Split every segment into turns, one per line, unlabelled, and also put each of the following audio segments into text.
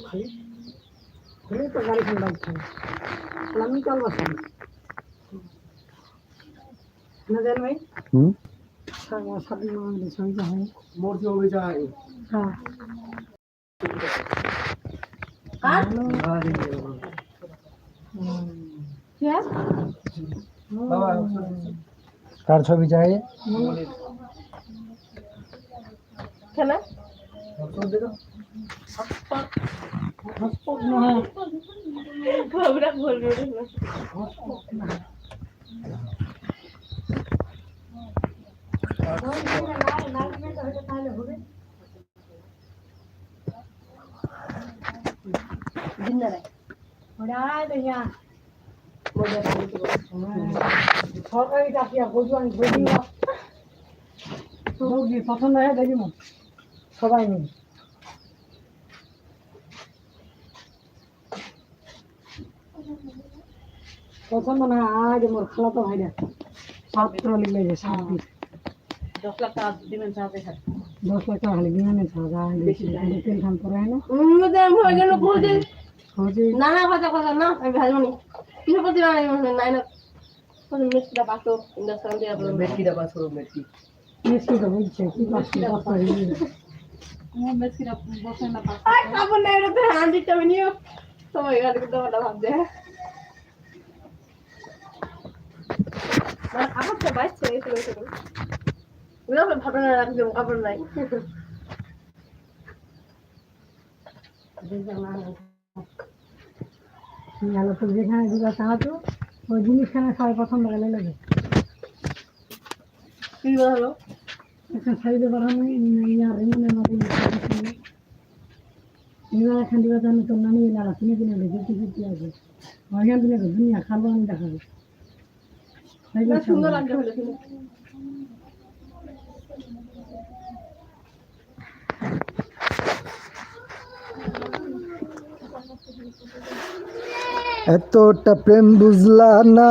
খালি খালি তো গাড়ি আমি কাল বসাই না জান ভাই
হুম।
সাত মাস ছবিটা
মোর ছবি চাই?
হ্যাঁ
বাবা
কার ছবি চাই
কেন হসপট না সরকারি চাকরি আর বুঝব আমি বুঝি না বুঝি পছন্দ হয় দেখি না সবাই নেই পছন্দ না আজ মোর খালাতো ভাইরা ছাত্র লিখলে যে সাত দিন
দশ লাখ টাকা দিবেন সাহায্য
দশ লাখ টাকা হলে বিমানে সাজা তেল খান করে না। হচ্ছে
নানা কথা কথা না আমি ভাজবনি কিছু প্রতি নাই না ইন্ডাস্ট্রি দিয়ে আপনার
মেটকিটা পাস করো মেটকি
তো
পাতো আর কাপড় নাই রে হান্ডি টাকা নিও সবাই গাড়ি দাওয়াটা ভাবছে মানে কাপড়টা বাইছে এসে এসে ভালো নাই
গেল তো যেখানে দিবা তাহা তো ওই জিনিসখানে সবাই পছন্দ করে লাগে
হলো
এখন সাইডে বাড়ানো ইয়ার রিমনের মধ্যে এবার এখান দিবা জানি তোর নানি লাগা কিনে কিনে কি আছে থেকে তো দুনিয়া খাব আমি দেখাবো
সুন্দর লাগছে হলো কিন্তু
এতটা প্রেম বুঝলা না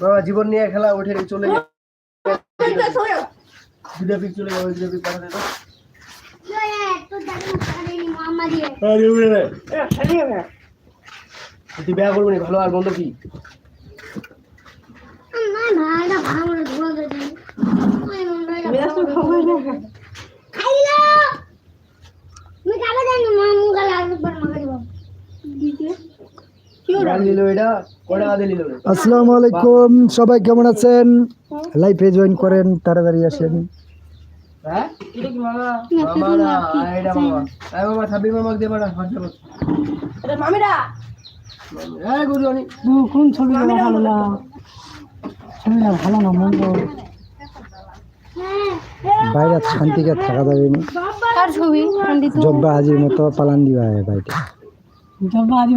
বাবা জীবন নিয়ে খেলা উঠে চলে যাবে দুটা পিক চলে যাবে দুটা পিক পাঠাতে তুই বিয়া করবি না ভালো আর বন্ধ কি গাড়ি নিল এটা কটা গাড়ি নিল রে
আসসালামু আলাইকুম সবাই কেমন আছেন? লাইফে জয়েন করেন তাড়াতাড়ি আসেন।
হ্যাঁ?
কোন ভালো না। ছবিটা ভালো না মন্দ।
বাইরে শান্তিকে থাকা যাবে না। জব্বা হাজির মতো পালান দিবা বাইরে
জব্বা আজ